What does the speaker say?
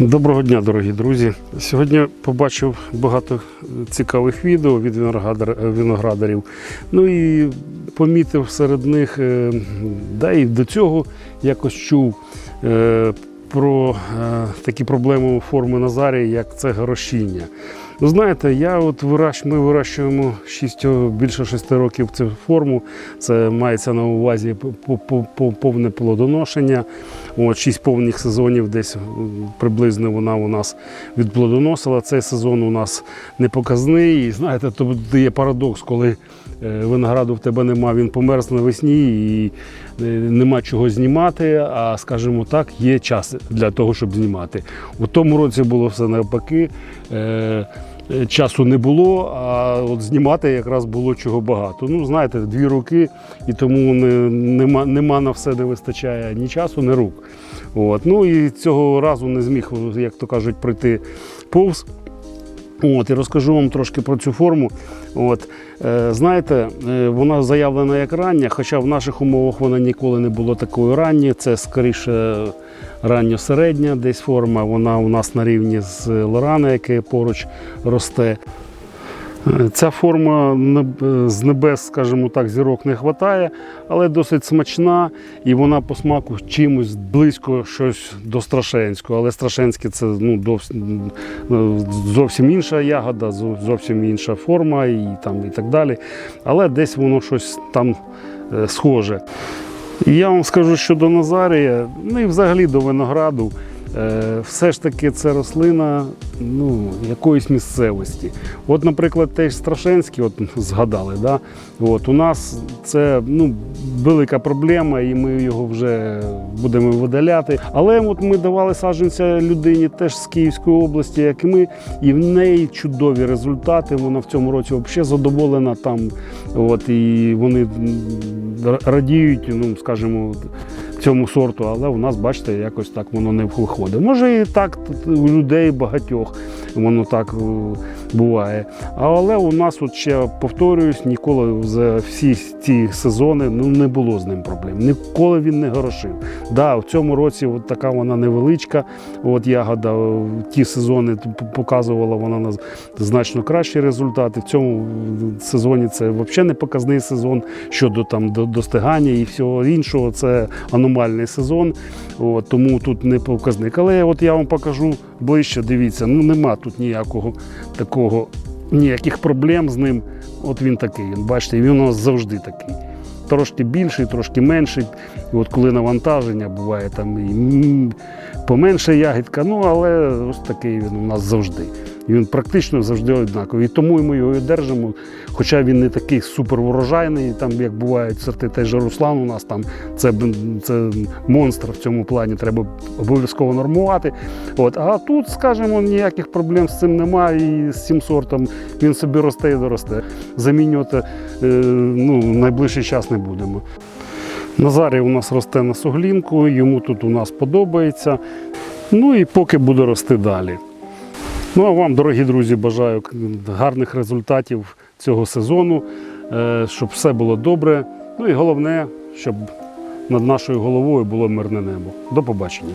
Доброго дня, дорогі друзі. Сьогодні побачив багато цікавих відео від виноградарів. Ну і помітив серед них, е, да і до цього якось чув е, про е, такі проблеми форми Назарії, як це горошіння. Ну, знаєте, я от вирощ, ми вирощуємо 6, більше 6 років цю форму. Це мається на увазі по- по- по- повне плодоношення. От, 6 повних сезонів десь приблизно вона у нас відплодоносила. Цей сезон у нас не показний. І знаєте, то є парадокс, коли е, винограду в тебе нема, він померз навесні і е, нема чого знімати. А скажімо так, є час для того, щоб знімати. У тому році було все навпаки. Е, Часу не було, а от знімати якраз було чого багато. Ну, знаєте, дві роки, і тому не, нема, нема на все не вистачає ні часу, ні рук. От. Ну і цього разу не зміг, як то кажуть, пройти повз. От, і розкажу вам трошки про цю форму. От, е, знаєте, е, вона заявлена як рання, хоча в наших умовах вона ніколи не була такою ранньою. Це скоріше ранньо-середня десь форма. Вона у нас на рівні з Лорана, яке поруч росте. Е, Ця форма з небес, скажімо так, зірок не вистачає, але досить смачна і вона по смаку чимось близько щось до страшенського. Але страшенське це ну, зовсім інша ягода, зовсім інша форма і, там, і так далі. Але десь воно щось там е, схоже. Я вам скажу щодо Назарія, ну і взагалі до винограду. Е, Все ж таки це рослина ну, якоїсь місцевості. От, наприклад, теж Страшенський, от згадали, да? от, у нас це ну, велика проблема, і ми його вже будемо видаляти. Але от ми давали саджанця людині теж з Київської області, як і ми, і в неї чудові результати. Вона в цьому році взагалі задоволена там. От, і вони радіють, ну, скажімо, цьому сорту, але у нас, бачите, якось так воно не виходить. Може і так у людей багатьох воно так е, буває. Але у нас, от ще повторююсь, ніколи за всі ці сезони ну, не було з ним проблем. Ніколи він не горошив. Да, в цьому році от така вона невеличка. От ягода в ті сезони показувала вона на значно кращі результати. В цьому сезоні це взагалі не показний сезон щодо там до- достигання і всього іншого. Це аномальний сезон. От, тому тут не показник. Але от я вам покажу ближче. Дивіться, ну нема тут ніякого такого, ніяких проблем з ним. От він такий. Бачите, він у нас завжди такий. Трошки більший, трошки менший. От коли навантаження буває там і поменше ягідка, ну але ось такий він у нас завжди. І Він практично завжди однаковий. І тому ми його і держимо. Хоча він не такий суперворожайний, там як бувають сорти, же Руслан у нас там це, це монстр в цьому плані, треба обов'язково нормувати. От. А тут, скажімо, ніяких проблем з цим немає. І з цим сортом він собі росте і доросте. Замінювати е, ну, найближчий час не будемо. Назарій у нас росте на суглінку, йому тут у нас подобається. Ну і поки буде рости далі. Ну а вам, дорогі друзі, бажаю гарних результатів цього сезону, е, щоб все було добре. Ну і головне, щоб над нашою головою було мирне небо. До побачення.